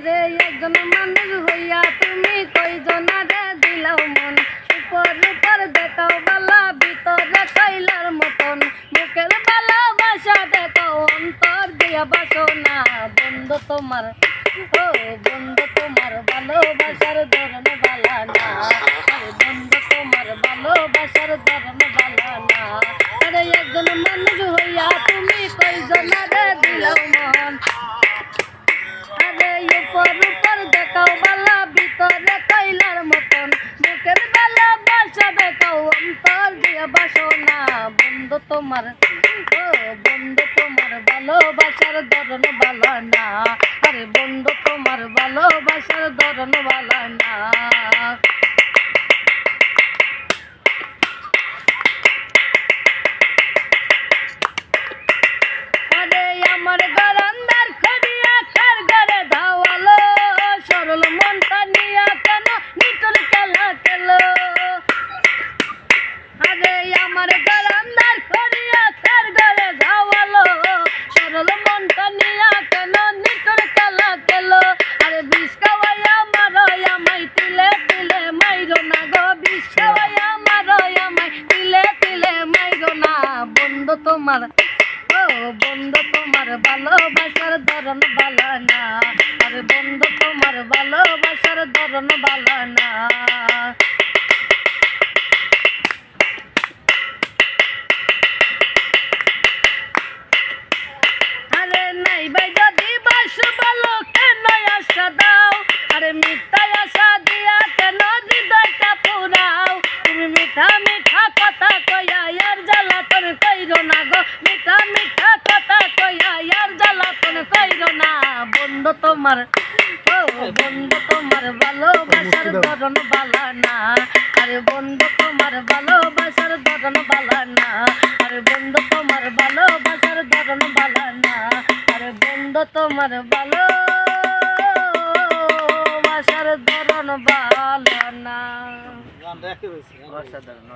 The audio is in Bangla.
আরে একজন মানুষ হইয়া তুমি কইজনারে দিলাও মন। উপর উপর দেখাও বালা, ভিতরে কইলার মতন। মুখের ভালোবাসা দেখাও, অন্তর দিয়া বাসো না বন্ধু তোমার, ও বন্ধু তোমার ভালোবাসার ধরন বালা না। বন্ধু তোমার ভালোবাসার ধরন বালা না। আরে একজন মানুষ তোমার ও বন্ধু তোমার ভালোবাসার ধরন ভালো না। আরে বন্ধু তোমার ভালোবাসার ধরন ভালো না। আমার গরন্দার খড়িয়া আরে আমার বন্ধু তোমার, ও বন্ধু তোমার ভালোবাসার ধরন ভালো না আরে বন্ধু তোমার ভালোবাসার ধরন ভালো না আরে নাই ভাই, যদি বাস বলো কেন আশা দাও? আরে মিথ্যা তোমার ও বন্ধু তোমার ভালোবাসার ধরন বালা না। আরে বন্ধু তোমার ভালোবাসার ধরন বালা না। আরে বন্ধু তোমার ভালোবাসার ধরন বালা না। আরে বন্ধু তোমার ভালোবাসার ধরন বালা না। অসাধারণ।